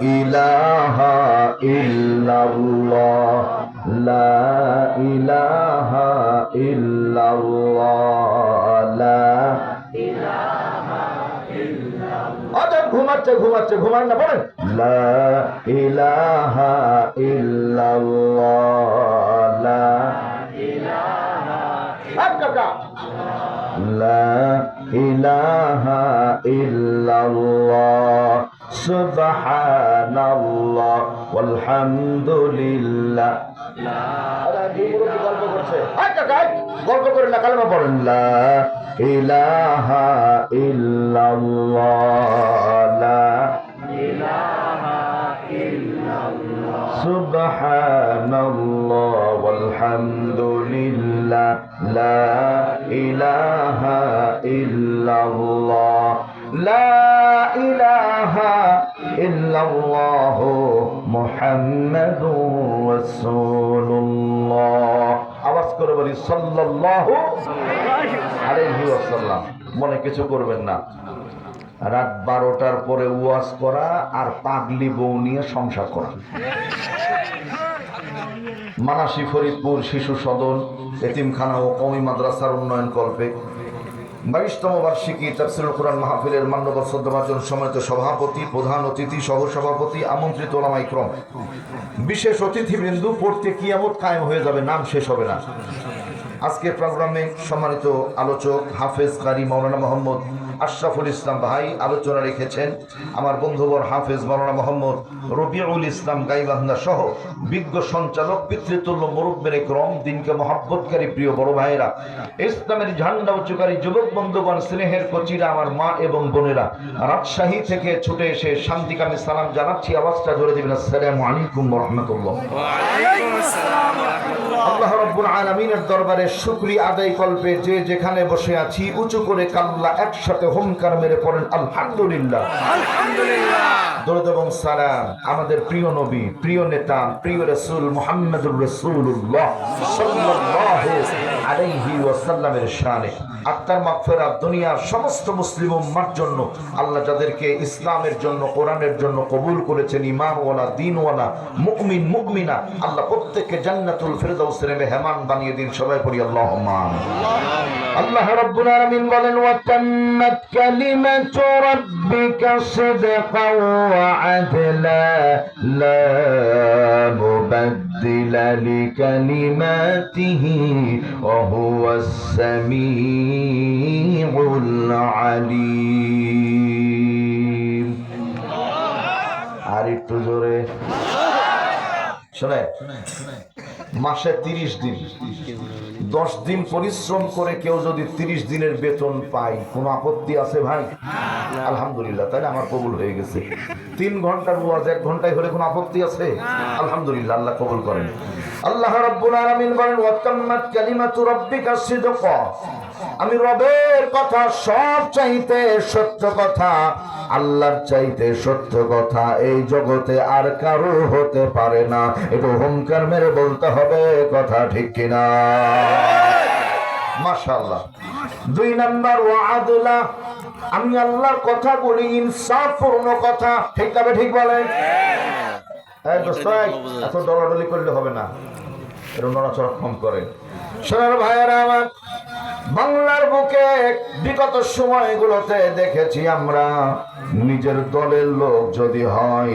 ইলাহা ইল্লাল্লাহ, লা ইলাহা ইল্লাল্লাহ, লা ইলাহা আচ্ছা, ঘুমাচ্ছে ঘুমাচ্ছে, ঘুমান না লা ইলাহা ইল্লাল্লাহ, লা ইলাহা سبحان الله والحمد لله গল্প করে না কালেমা পড়েন লা ইলাহা ইল্লাল্লাহ লা سبحان الله والحمد لله لا إله إلا الله لا إله ইল্লাল্লাহ মুহাম্মাদুর রাসূলুল্লাহ। আওয়াজ করে বলি, সাল্লাল্লাহু আলাইহি ওয়াসাল্লাম। মনে কিছু করবেন না। রাত বারোটার পরে ওয়াজ করা আর পাগলি বউ নিয়ে সংসার করা। মানাসী ফরিদপুর শিশু সদন, এতিমখানা ও কমি মাদ্রাসার উন্নয়ন কল্পে বাইশতম বার্ষিকী তাফসিরুল কোরআন মাহফিলের মান্যবর শ্রদ্ধাভাজন সম্মানিত সভাপতি, প্রধান অতিথি সহ সভাপতি আমন্ত্রিত ওলামাই ক্রম বিশেষ অতিথিবৃন্দু পড়তে কিয়ামত কায়েম হয়ে যাবে, নাম শেষ হবে না। আজকের প্রোগ্রামে সম্মানিত আলোচক হাফেজ কারি মৌলানা মোহাম্মদ আশরাফুল ইসলাম ভাই আলোচনা রেখেছেন। আমার বন্ধুবর হাফেজ মৌলানা মোহাম্মদ রবিউল ইসলাম গাইবান্ধা সহ বিজ্ঞ সঞ্চালক পিতৃতুল্য মুরব্বের ক্রম দিনকে মহাব্বতকারী প্রিয় বড় ভাইয়েরা। ইসলামের ঝান্ডা উচ্চকারী যুবক বন্ধুগণ স্নেহের কচিরা আমার মা এবং বোনেরা। রাজশাহী থেকে ছুটে এসে শান্তিকামী সালাম জানাচ্ছি। আওয়াজটা ধরে দিবেন। আসসালামু আলাইকুম রহমতুল্লাহ। আল্লাহ রব্বুল আলমিনের দরবারে শুক্রিয়া আদায় কল্পে যে যেখানে বসে আছি উঁচু করে কাল্লা একসাথে হোমকার মেরে পড়েন আলহামদুলিল্লাহ। দরদ এবং সালাম আমাদের প্রিয় নবী প্রিয় নেতা প্রিয় রসুল মোহাম্মদুর রসুল্লাহ আলাইহি ওয়াসাল্লামের শানে। আত্মার মাগফিরাত, দুনিয়ার সমস্ত মুসলিম উম্মার জন্য আল্লাহ যাদেরকে ইসলামের জন্য, কোরআনের জন্য কবুল করেছেন ইমানওয়ালা দিনওয়ালা, মুমিন মুমিনা আল্লাহ প্রত্যেককে জান্নাতুল ফেরদাউসের মেহমান বানিয়ে দিন। সবাই পড়ি, আল্লাহুম্মা আল্লাহ রাব্বুল আলামিন বলেন ওয়া তাম্মাত কালিমাতু রাব্বিকা সিদকাও ওয়া আদলা, লা মুবাদ্দিলা লিকালিমাতিহি ওয়া হুয়াস সামিউল আলিম আর একটু জোরে। শোনে মাসে তিরিশ দিন। দশ দিন পরিশ্রম করে কেউ যদি তিরিশ দিনের বেতন পায় কোনো আপত্তি আছে ভাই? আলহামদুলিল্লাহ তাই আমার কবুল হয়ে গেছে। তিন ঘণ্টার ওয়াজ এক ঘন্টায় হলে কোনো আপত্তি আছে? আলহামদুলিল্লাহ আল্লাহ কবুল করেন। আল্লাহ রাব্বুল আলামিন বলেন ওয়াতাম্মাত কালিমাতু রাব্বিকা সিদকা। আমি রবের কথা সব চাইতে সত্য কথা আল্লাহর চাইতে সত্য কথা, এই জগতে আর কারও হতে পারে না। একটু হুঙ্কার মেরে বলতে হবে, কথা ঠিক কিনা? মাশাআল্লাহ। দুই নাম্বার, ওয়াদুলা। আমি আল্লাহর কথা বলি ইনসাফ পূর্ণ কথা। ঠিক তবে ঠিক বলেন? এত ডলাডলি করলে হবে না। এরকম নড়াচড়া কম করেন। সোনার ভাইয়েরা আমার বাংলার বুকে বিগত সময়গুলোতে দেখেছি আমরা, নিজের দলের লোক যদি হয়,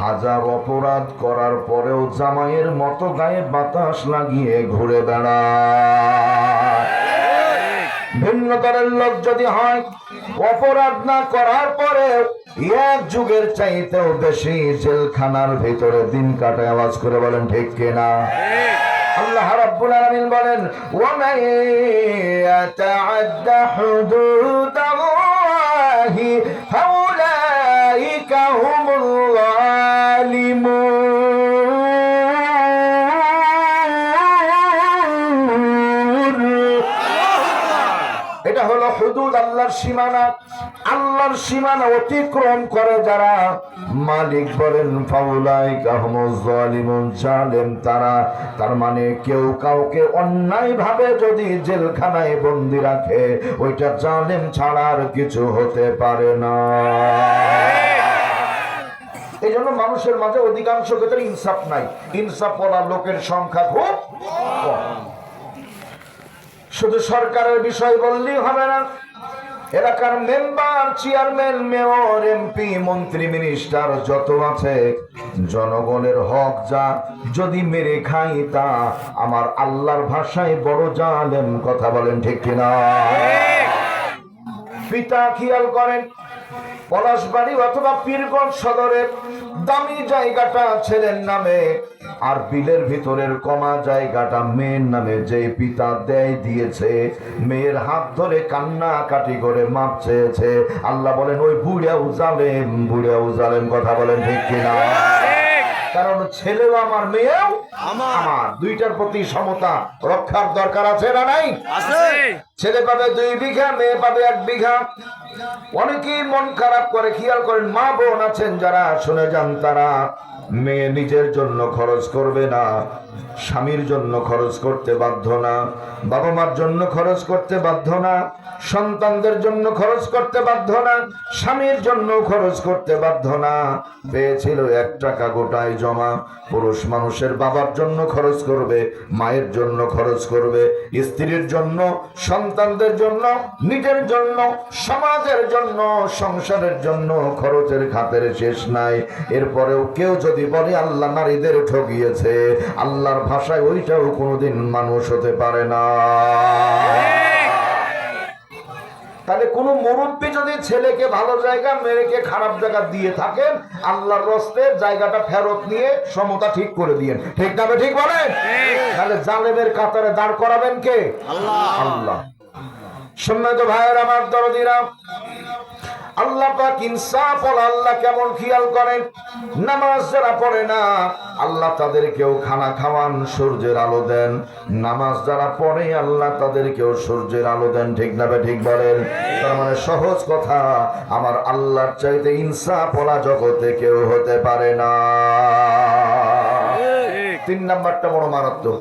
হাজার অপরাধ করার পরেও জামাইয়ের মতো গায়ে বাতাস লাগিয়ে ঘুরে বেড়ায়। ভিন্ন দলের লোক যদি হয়, অপরাধ না করার পরে এক যুগের চাইতেও বেশি জেলখানার ভিতরে দিন কাটায় আওয়াজ করে বলেন, ঠিক কিনা? আল্লাহ রাব্বুল আলামিন বলেন ওয়া মান ইয়াতাআদ্দা হুদুদাল্লাহি ফাউলাইকা হুমুল জালিমুন এটা হলো হুদুদ আল্লাহর সীমানা। আল্লাহর সীমানা অতিক্রম করে যারা মালিক বলেন ফাউলাই কাহমুজ জালিমুন, জালেম তারা। তার মানে কেউ কাউকে অন্যায় ভাবে যদি জেলখানায় বন্দি রাখে, ওইটা জালেম ছাড়া আর কিছু হতে পারে না। এই জন্য মানুষের মাঝে অধিকাংশ ক্ষেত্রে ইনসাফ নাই। ইনসাফ বলার লোকের সংখ্যা খুব কম। শুধু সরকারের বিষয় বললেই হবে না। এলাকার মেম্বার চেয়ারম্যান মেয়র এমপি মন্ত্রী মিনিস্টার যত আছে জনগণের হক যা যদি মেরে খাই তা আমার আল্লাহর ভাষায় বড় জালেম কথা বলেন ঠিক কিনা? পিতা খেয়াল করেন পলাশবাড়ি অথবা পীরগঞ্জ সদরের দামি জায়গাটা ছেলের নামে, আর বিলের ভিতরের কমা জায়গাটা মেয়ের নামে। যে পিতা দেয় দিয়েছে, মেয়ের হাত ধরে কান্না কাটি করে মাপ চেয়েছে। আল্লাহ বলেন, ওই বুড়িয়া উজালেম বুড়িয়া উজালেম কথা বলেন ঠিক কিনা? কারণ ছেলেও আমার মেয়েও আমার। দুইটার প্রতি সমতা রক্ষার দরকার আছে না নাই? ছেলে পাবে দুই বিঘা মেয়ে পাবে এক বিঘা। অনেকেই মন খারাপ করে খেয়াল করেন মা বোন আছেন যারা শুনে যান তারা মেয়ে নিজের জন্য খরচ করবে না। স্বামীর জন্য খরচ করতে বাধ্য না বাবা মার জন্য খরচ করতে বাধ্য না, সন্তানদের জন্য খরচ করতে বাধ্য না, স্বামীর জন্য খরচ করতে বাধ্য না। পেয়েছিল এক টাকা গোটায় জমা, পুরুষ মানুষের বাবার জন্য খরচ করবে, মায়ের জন্য খরচ করবে, স্ত্রীর জন্য, সন্তানদের জন্য, নিজের জন্য, সমাজের জন্য, সংসারের জন্য খরচের খাতের শেষ নাই। এরপরেও কেউ যদি বলে, আল্লাহ নারীদের ঠকিয়েছে আল্লাহর ভাষায় ওইটাও কোনোদিন মানুষ হতে পারে না। তাহলে কোন মুরব্বী যদি ছেলেকে ভালো জায়গা মেয়েকে খারাপ জায়গা দিয়ে থাকেন আল্লাহর রস্তে জায়গাটা ফেরত নিয়ে সমতা ঠিক করে দিয়েন। ঠিক না ঠিক বলেন? তাহলে জালেমের কাতারে দাঁড় করাবেন কে? আল্লাহ। আল্লাহ। সম্মানিত ভাইয়ের আমার দরদিরা আল্লাহ পাক ইনসাফ আল্লাহ কেমন খেয়াল করেন? নামাজ যারা পড়ে না, আল্লাহ তাদেরকেও খানা খাওয়ান, সূর্যের আলো দেন। নামাজ যারা পড়ে, আল্লাহ তাদেরকেও সূর্যের আলো দেন, ঠিক না ঠিক বলেন? তার মানে সহজ কথা, আমার আল্লাহর চাইতে ইনসাফ জগতে কেউ হতে পারে না। তিন নাম্বারটা বড় মারাত্মক।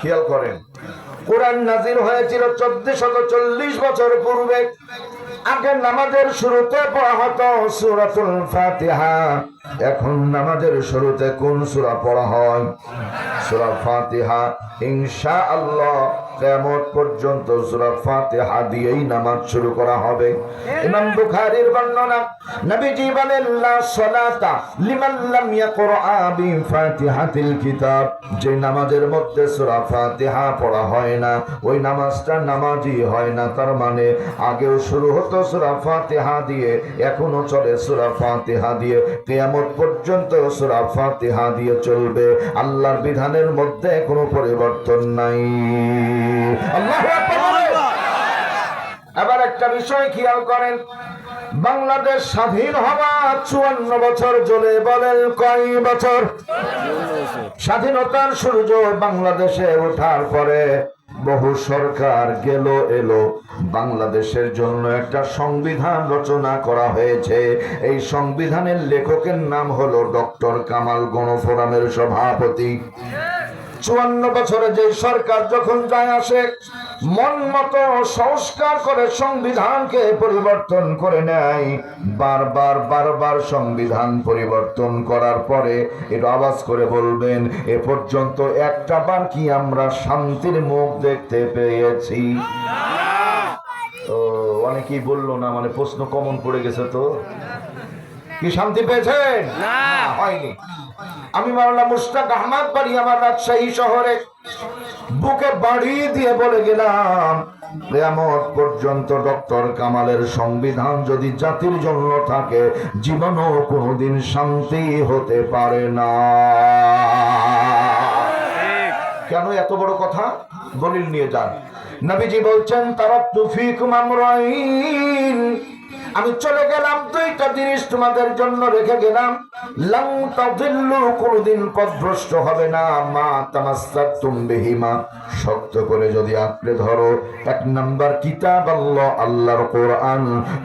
খেয়াল করেন, কোরআন নাজির হয়েছিল চোদ্দশত চল্লিশ বছর পূর্বে। আগে নামাজের শুরুতে পড়া হতো সুরাতুল ফাতিহা। এখন নামাজের শুরুতে কোন সুরা পড়া হয়? সুরা ফাতিহা। ইনশা আল্লাহ কেমন পর্যন্ত সুরা ফাতিহা দিয়েই নামাজ শুরু করা হবে। ইমাম বুখারির বর্ণনা নবীজি বলেন, লা সালাতা লিমান লাম ইয়াকরা কিতাব। যে নামাজের মধ্যে সূরা ফাতিহা পড়া হয় না, ওই নামাজটা নামাজই হয় না। তার মানে আগেও শুরু হতো সূরা ফাতিহা দিয়ে, এখনও চলে সূরা ফাতিহা দিয়ে। কিয়ামত পর্যন্ত সূরা ফাতিহা দিয়ে চলবে। আল্লাহর বিধানের মধ্যে কোনো পরিবর্তন নাই। আল্লাহু আকবার এবার একটা বিষয় খেয়াল করেন বাংলাদেশ স্বাধীন হওয়া চুয়ান্ন বছর জলে বলেন কয় বছর? স্বাধীনতার সূর্য বাংলাদেশে ওঠার পরে বহু সরকার গেল, এলো। বাংলাদেশের জন্য একটা সংবিধান রচনা করা হয়েছে। এই সংবিধানের লেখকের নাম হলো ডক্টর কামাল গণফোরামের সভাপতি। চুয়ান্ন বছরে যে সরকার যখন যায় আসে মন মতো সংস্কার করে সংবিধানকে পরিবর্তন করে নেয়। বারবার বারবার সংবিধান পরিবর্তন করার পরে এটা আওয়াজ করে বলবেন এ পর্যন্ত একটা বার কি আমরা শান্তির মুখ দেখতে পেয়েছি? ও অনেকেই বলল না মানে প্রশ্ন কমন পড়ে গেছে তো। কি শান্তি পেয়েছেন? না। হয়নি। আমি মাওলানা মুশতাক আহমদ বাড়ি আমার রাজশাহী শহরে। বুকে বাড়ি দিয়ে বলে গেলাম, কেয়ামত পর্যন্ত ডক্টর কামালের সংবিধান যদি জাতির জন্য থাকে, জীবনও কোনোদিন শান্তি হতে পারে না। কেন এত বড় কথা? দলিল নিয়ে যান। নবীজি বলছেন তারা তুফিক আমরাইন। আমি চলে গেলাম, দুইটা জিনিস তোমাদের জন্য রেখে গেলাম। লাং তাদিল্লু কোনদিন পথভ্রষ্ট হবে না। মা তামাসসাতুম বিহিমা। শক্ত করে যদি আঁকড়ে ধরো, এক নাম্বার কিতাব আল্লাহ, আল্লাহর কোরআন।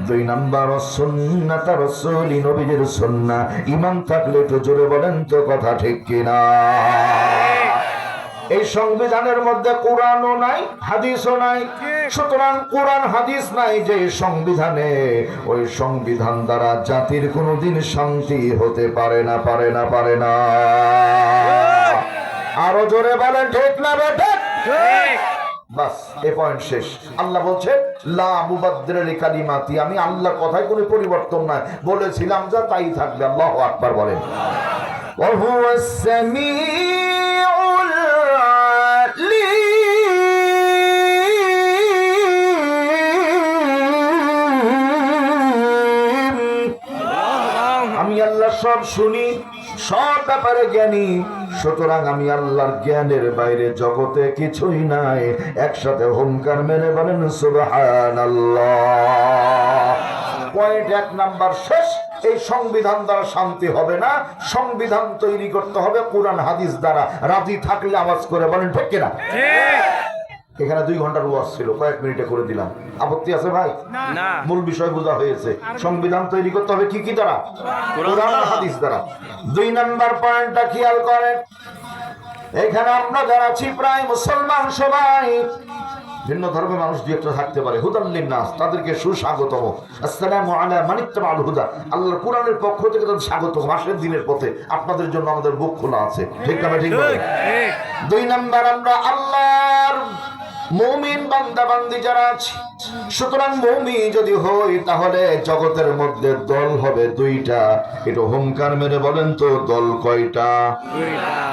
দুই নাম্বার সুন্নাত রাসূলি, নবীজির সুন্নাহ। ইমান থাকলে একটু জোরে বলেন তো, কথা ঠিক কিনা? এই সংবিধানের মধ্যে কোরআনও নাই হাদিসও নাই। সুতরাং কোরআন হাদিস নাই যে সংবিধানে। ওই সংবিধান দ্বারা জাতির কোনোদিন শান্তি হতে পারে না পারে না পারে না। আরও জোরে বলেন ঠিক না বেটা এ পয়েন্ট শেষ। আল্লাহ বলছে আমি কথায় কোনো পরিবর্তন নাই। বলেছিলাম যা তাই থাকবে। আল্লাহ আকবার বলেন। সব শুনি, সব ব্যাপারে জ্ঞানী। সুতরাং আমি আল্লাহর জ্ঞানের বাইরে জগতে কিছুই নাই। একসাথে হোমকার মেনে বলেন সুবহান পয়েন্ট এক নাম্বার শেষ, এই সংবিধান দ্বারা শান্তি হবে না। সংবিধান তৈরি করতে হবে, কোরআন, হাদিস দ্বারা। রাজি থাকলে আওয়াজ করে বলেন, ঠিক কিনা? এখানে দুই ঘণ্টার ওয়াজ ছিল কয়েক মিনিটে করে দিলাম। আপত্তি আছে ভাই? না। মূল বিষয় বোঝা হয়েছে। সংবিধান তৈরি করতে হবে কি কি দ্বারা? কোরআন আর হাদিস দ্বারা। দুই নাম্বার পয়েন্টটা খেয়াল করেন। এখানে আমরা যারা আছি প্রায় মুসলমান সবাই ভিন্ন ধর্মের মানুষ দুই একটা থাকতে পারে। হুদাল্লিন নাস তাদেরকে সুস্বাগতম। আসসালামু আলা মানিত্তাবাল হুদা। আল্লাহর কোরআনের পক্ষ থেকে তাদের স্বাগত। মাসের দিনের পথে আপনাদের জন্য আমাদের বুক খোলা আছে। ঠিক না ঠিক দুই নাম্বার আমরা আল্লাহর মৌমিন বান্দা বান্দি যারা আছি সুতরাং মৌমি যদি হই তাহলে জগতের মধ্যে দল হবে দুইটা। একটু হুঙ্কার মেরে বলেন তো দল কয়টা?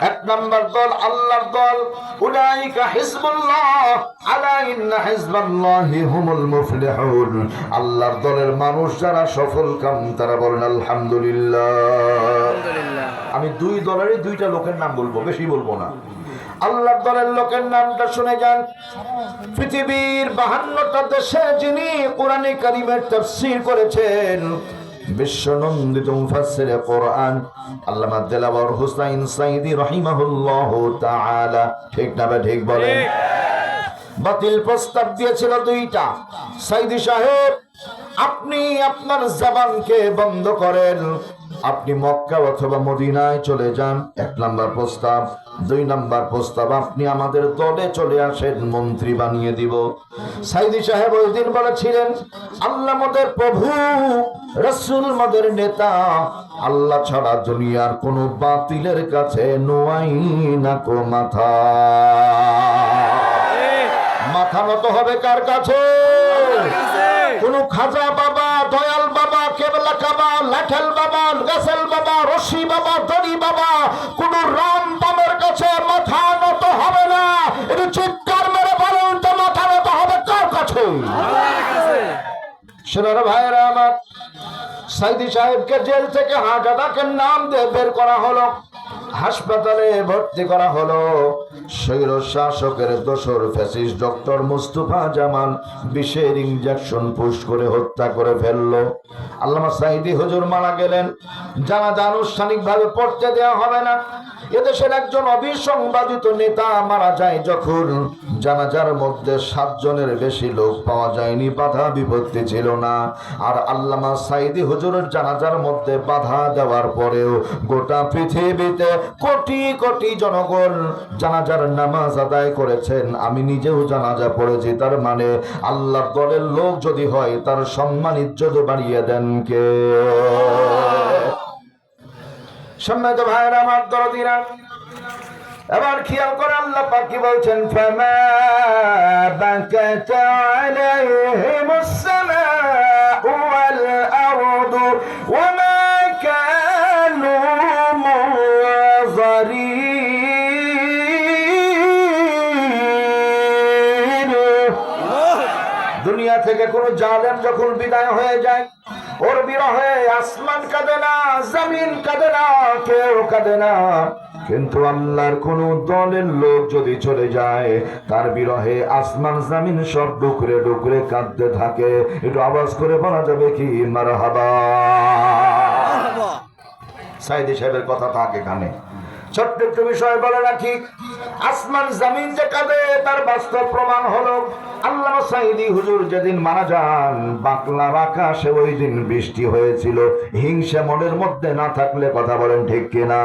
এক নাম্বার দল আল্লাহর দল। উলাইকা হিজবুল্লাহ আলা ইন্না হিজবাল্লাহি হুমুল মুফলিহুন। আল্লাহর দলের মানুষ যারা সফল কাম তারা বলেন আলহামদুলিল্লাহ। আলহামদুলিল্লাহ। আমি দুই দলেরই দুইটা লোকের নাম বলব বেশি বলব না। আল্লাহ দলের লোকের নামটা শুনে যান। পৃথিবীর বাহান্নটা দেশে যিনি কোরআনে কারিমের তাফসীর করেছেন ঠিক বলেন। বাতিল প্রস্তাব দুইটা। সাহেব, আপনি আপনার জবানকে বন্ধ করেন। আপনি মক্কা অথবা মদিনায় চলে যান। এক নাম্বার প্রস্তাব। দুই নাম্বার প্রস্তাব, আপনি আমাদের দলে চলে আসেন, মন্ত্রী বানিয়ে দিব। সাইদি সাহেব ওই দিন বলেছিলেন, আল্লাহ মদের প্রভু, রসুল মদের নেতা, আল্লাহ ছাড়া দুনিয়ার কোন বাতিলের কাছে নোয়াই না কো মাথা। মাথা নত হবে কার কাছে? কোন খাজা বাবা, দয়াল বাবা, কেবলা কাবা, লাঠেল বাবা, গাছেল বাবা, রশি বাবা দড়ি বাবা, কোন রাম বাবার কাছে মাথা নত হবে না। এটা চিৎকার মেরে বলুন তো মাথা নত হবে কার কাছে? সেনারা ভাইয়েরা আমার, সাইদি সাহেবকে জেল থেকে হার্ট অ্যাটাকের নাম দিয়ে বের করা হলো, হাসপাতালে ভর্তি করা হলো। স্বৈর শাসকের দোসর ফ্যাসিস ডক্টর মুস্তফা জামাল বিষের ইঞ্জেকশন পুশ করে হত্যা করে ফেলল। আল্লামা সাইদি হুজুর মারা গেলেন। জানাজা আনুষ্ঠানিক ভাবে পড়তে দেওয়া হবে না। এদেশের একজন অবিসংবাদিত নেতা মারা যায় যখন জানাজার মধ্যে সাতজনের বেশি লোক পাওয়া যায়নি, বাধা বিপত্তি ছিল না। আর আল্লামা সাইদি হুজুরের জানাজার মধ্যে বাধা দেওয়ার পরেও গোটা পৃথিবীতে কোটি কোটি জনগণ জানাজার নামাজ আদায় করেছেন। আমি নিজেও জানাজা পড়েছি, তার মানে আল্লাহর দলের লোক যদি হয়, তার সম্মান ইজ্জত বাড়িয়ে দেন কে? সম্মানিত ভাইয়ের, আমার দরদিরা, এবার খেয়াল করে আল্লাহ কি বলছেন? ওয়াল দুনিয়া থেকে কোন জালেম যখন বিদায় হয়ে যায় ওর বিরহে আসমান কাঁদে না, জমিন কাঁদে না, কেউ কাঁদে না। কিন্তু আল্লাহর কোন দলের লোক যদি চলে যায়, তার বিরহে আসমান, জামিন সব ডুকরে ডুকরে কাঁদতে থাকে। একটু আওয়াজ করে বলা যাবে কি? মার হাবা সাইদি সাহেবের কথা থাকে এখানে। ছোট্ট একটু বিষয় বলে রাখি। আসমান, জামিন যে কাঁদে, তার বাস্তব প্রমাণ হলো আল্লাহ সাইদি হুজুর যেদিন মারা যান আকাশে ওই দিন বৃষ্টি হয়েছিল। হিংসা মনের মধ্যে না থাকলে কথা বলেন ঠিক কিনা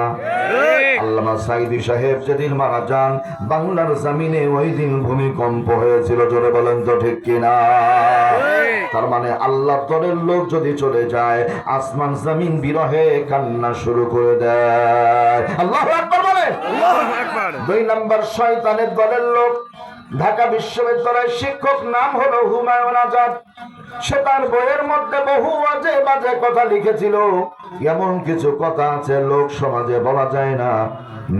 আল্লামা সাইদি সাহেব যেদিন মারা যান বাংলার জামিনে ওই দিন ভূমিকম্প হয়েছিল জোরে বলেন তো ঠিক কিনা তার মানে আল্লাহ দলের লোক যদি চলে যায় আসমান জামিন বিরহে কান্না শুরু করে দেয়। আল্লাহ বলে দুই নম্বর শয়তানের দলের লোক ঢাকা বিশ্ববিদ্যালয়ের শিক্ষক নাম হলো হুমায়ুন আজাদ। সে তার বইয়ের মধ্যে বহু বাজে বাজে কথা লিখেছিল। এমন কিছু কথা আছে লোক সমাজে বলা যায় না।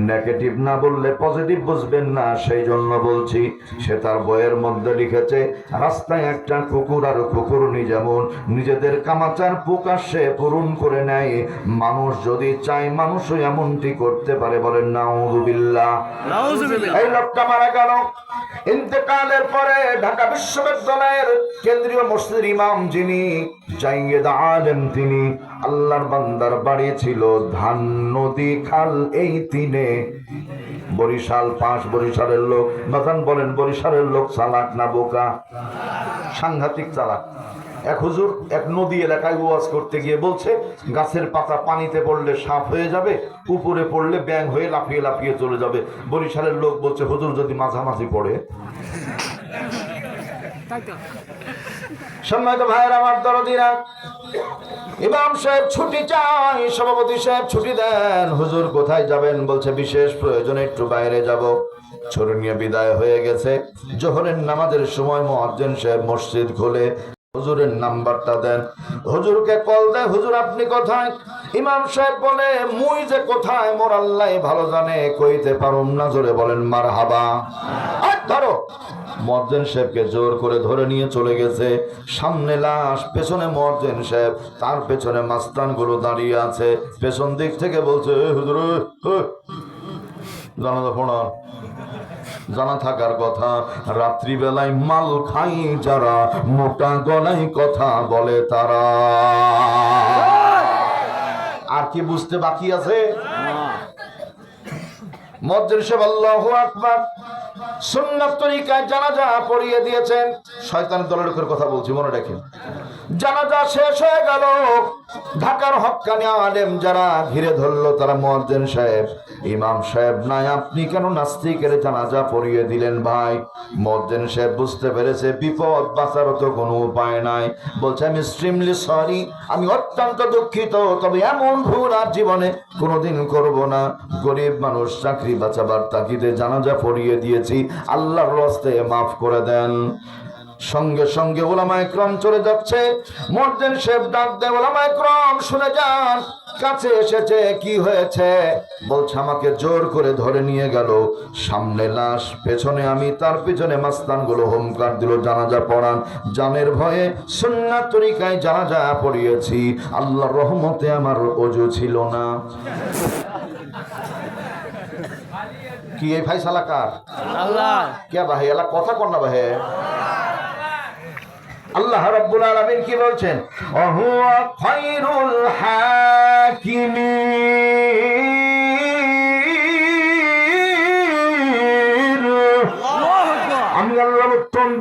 নেগেটিভ না বললে পজিটিভ বুঝবেন না সেই জন্য বলছি সে তার বইয়ের মধ্যে লিখেছে রাস্তায় একটা কুকুর আর কুকুরনি যেমন নিজেদের কামাচার প্রকাশ্যে পূরণ করে নেয়। মানুষ যদি চায় মানুষও এমনটি করতে পারে বলেন নাউজুবিল্লাহ। এই লোকটা মারা গেল। ইন্তেকালের পরে ঢাকা বিশ্ববিদ্যালয়ের কেন্দ্রীয় মসজিদের ইমাম যিনি জাইয়েদ আলেম তিনি আল্লাহর বান্দার বাড়ি ছিল ধান নদী খাল এই তিনে বরিশাল পাঁচ বরিশালের লোক বাজান বলেন বরিশালের লোক চালাক না বোকা? সাংঘাতিক চালাক। এক হুজুর এক নদী এলাকায় ওয়াজ করতে গিয়ে বলছে, গাছের পাতা পানিতে পড়লে সাপ হয়ে যাবে, উপরে পড়লে ব্যাং হয়ে লাফিয়ে লাফিয়ে চলে যাবে। বরিশালের লোক বলছে, হুজুর যদি মাঝামাঝি পড়ে। সম্মানিত ভাইয়ের, আমার দরদিরা, ইমাম সাহেব ছুটি চাই, সভাপতি সাহেব ছুটি দেন। হুজুর কোথায় যাবেন? বলছে, বিশেষ প্রয়োজনে একটু বাইরে যাব। ছোট নিয়ে বিদায় হয়ে গেছে। জোহরের নামাজের সময় মোয়াজ্জেন সাহেব মসজিদ খুলে হুজুরের নাম্বারটা দেন। হুজুরকে কল দেয়, হুজুর, আপনি কোথায়? ইমাম সাহেব বলে, মুই যে কোথায়, মোর আল্লাহ ভালো জানে, কইতে পারুম না। জোরে বলেন মার হাবা ধরো। মজ্জেন সাহেবকে জোর করে ধরে নিয়ে চলে গেছে। সামনে লাশ, পেছনে মজ্জেন সাহেব, তার পেছনে মাস্তানগুলো দাঁড়িয়ে আছে। পেছন দিক থেকে বলছে, "এ হুজুর জানাজা পড়া জানা থাকার কথা, রাত্রিবেলায় মাল খাই যারা, মোটা গলায় কথা বলে তারা। আর কি বুঝতে বাকি আছে? জানাজা পড়িয়ে দিয়েছেন। শয়তান দলের কথা বলছি, মনে রাখেন। জানাজা শেষ হয়ে গেল। ঢাকার হক্কানি আলেম যারা ঘিরে ধরলো তারা মজ্জেন সাহেব, ইমাম সাহেব নাই, আপনি কেন নাস্তিকের জানাজা পড়িয়ে দিলেন ভাই? মজ্জেন সাহেব বুঝতে পেরেছে, বিপদ বাঁচারও তো কোনো উপায় নাই। বলছে, আমি স্ট্রিমলি সরি আমি অত্যন্ত দুঃখিত, তবে এমন ভুল আর জীবনে কোনোদিন করব না। গরিব মানুষ চাকরি বাঁচাবার তাগিদে জানাজা পড়িয়ে দিয়েছি, আল্লাহর রস্তে মাফ করে দেন। সঙ্গে সঙ্গে ওলামায় ক্রম চলে যাচ্ছে। মর্দেন শেফ ডাক দেয় ওলামায় ক্রম শুনে যান কাছে এসেছে কি হয়েছে? বলছে আমাকে জোর করে ধরে নিয়ে গেল। সামনে লাশ পেছনে আমি তার পিছনে মাস্তানগুলো হোমকার দিল জানাজা পড়ান। জানের ভয়ে সুন্নাত তরিকায় জানাজা পড়িয়েছি। আল্লাহর রহমতে আমার অজু ছিল না। কি এই ফাইসালা কার? আল্লাহ। কে ভাই এলা কথা কর না ভাই। আল্লাহ রাব্বুল আলামিন কি বলছেন? অহু খায়রুল হাকিমিন।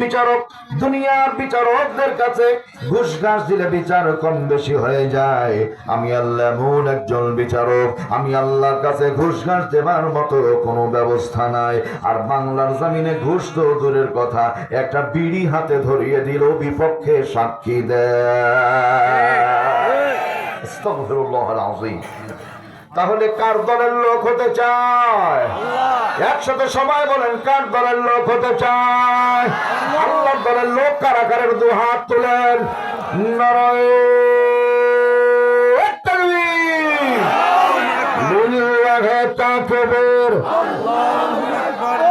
বিচারক দুনিয়ার বিচারকদের কাছে ঘুষ ঘাস দিলে বিচার কম বেশি হয়ে যায়। আমি আল্লাহ এমন একজন বিচারক আমি আল্লাহর কাছে ঘুষ ঘাস দেবার মতো কোনো ব্যবস্থা নাই। আর বাংলার জমিনে ঘুষ তো দূরের কথা একটা বিড়ি হাতে ধরিয়ে দিল বিপক্ষে সাক্ষী দেয়। আল-আযীম। তাহলে কার দলের লোক হতে চায়? একসাথে সবাই বলেন কার দলের লোক হতে চায়? আল্লাহর দলের লোক কারাকারের দু হাত তোলেন।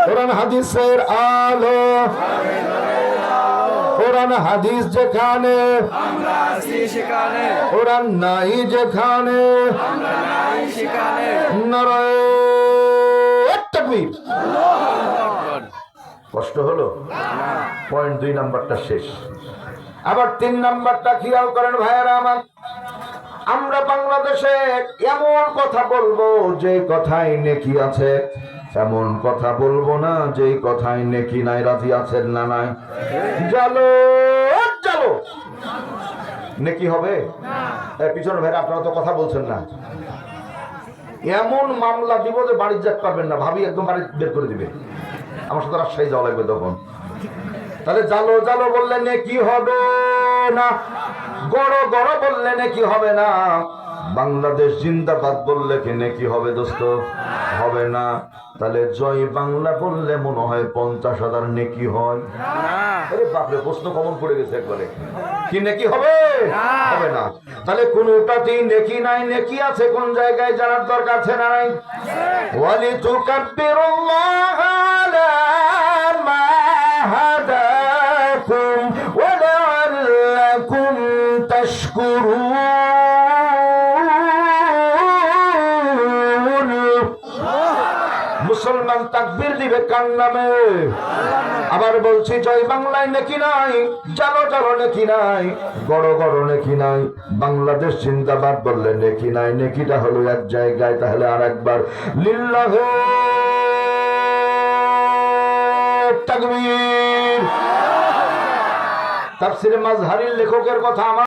কোরআন হাদিসের আলো। কোরআন হাদিস যেখানে কোরআন নাই যেখানে। কষ্ট হলো পয়েন্ট দুই নাম্বারটা শেষ। আবার তিন নাম্বারটা খেয়াল করেন ভাইয়েরা আমার। আমরা বাংলাদেশে এমন কথা বলব, যে কথাই নেকি আছে। এমন কথা বলব না, যে কথাই নেকি নাই, রাজি আছেন না নাই। জালো জালো। নেকি হবে? পিছনে ভাইরা আপনারা তো কথা বলছেন না। এমন মামলা দিব যে বাড়ির যাক পারবেন না, ভাবি একদম বাড়ি বের করে দিবে। আমার সাথে রাজশাহী যাওয়া লাগবে তখন। তাহলে জালো জালো বললে কি হবে না, গড় গড় বললে নাকি হবে না। বাংলাদেশ জিন্দাবাদ বললে কি হবে দোস্ত? হবে না। তাহলে জয় বাংলা বললে মনে হয় পঞ্চাশ হাজার নেকি হয়। বাপরে, প্রশ্ন কমন পড়ে গেছে একবারে। কি নেকি হবে? হবে না। তাহলে কোনটাতেই নেকি নাই, নেকি আছে কোন জায়গায়? জানার দরকার আছে না নাই? ওয়ালি তুকাব্বিরুল্লাহ মুসলমান তাকবীর দিবে কার নামে? আবার বলছি, জয় বাংলায় নাকি নাই? জানো জানো নাকি নাই? বড় বড় নাকি নাই? বাংলাদেশ জিন্দাবাদ বললে নাকি নাই? নেকিটা হলো এক জায়গায়, তাহলে আর একবার লিল্লাহ তাকবীর। তাফসিরে মাজহারির লেখকের কথা আমার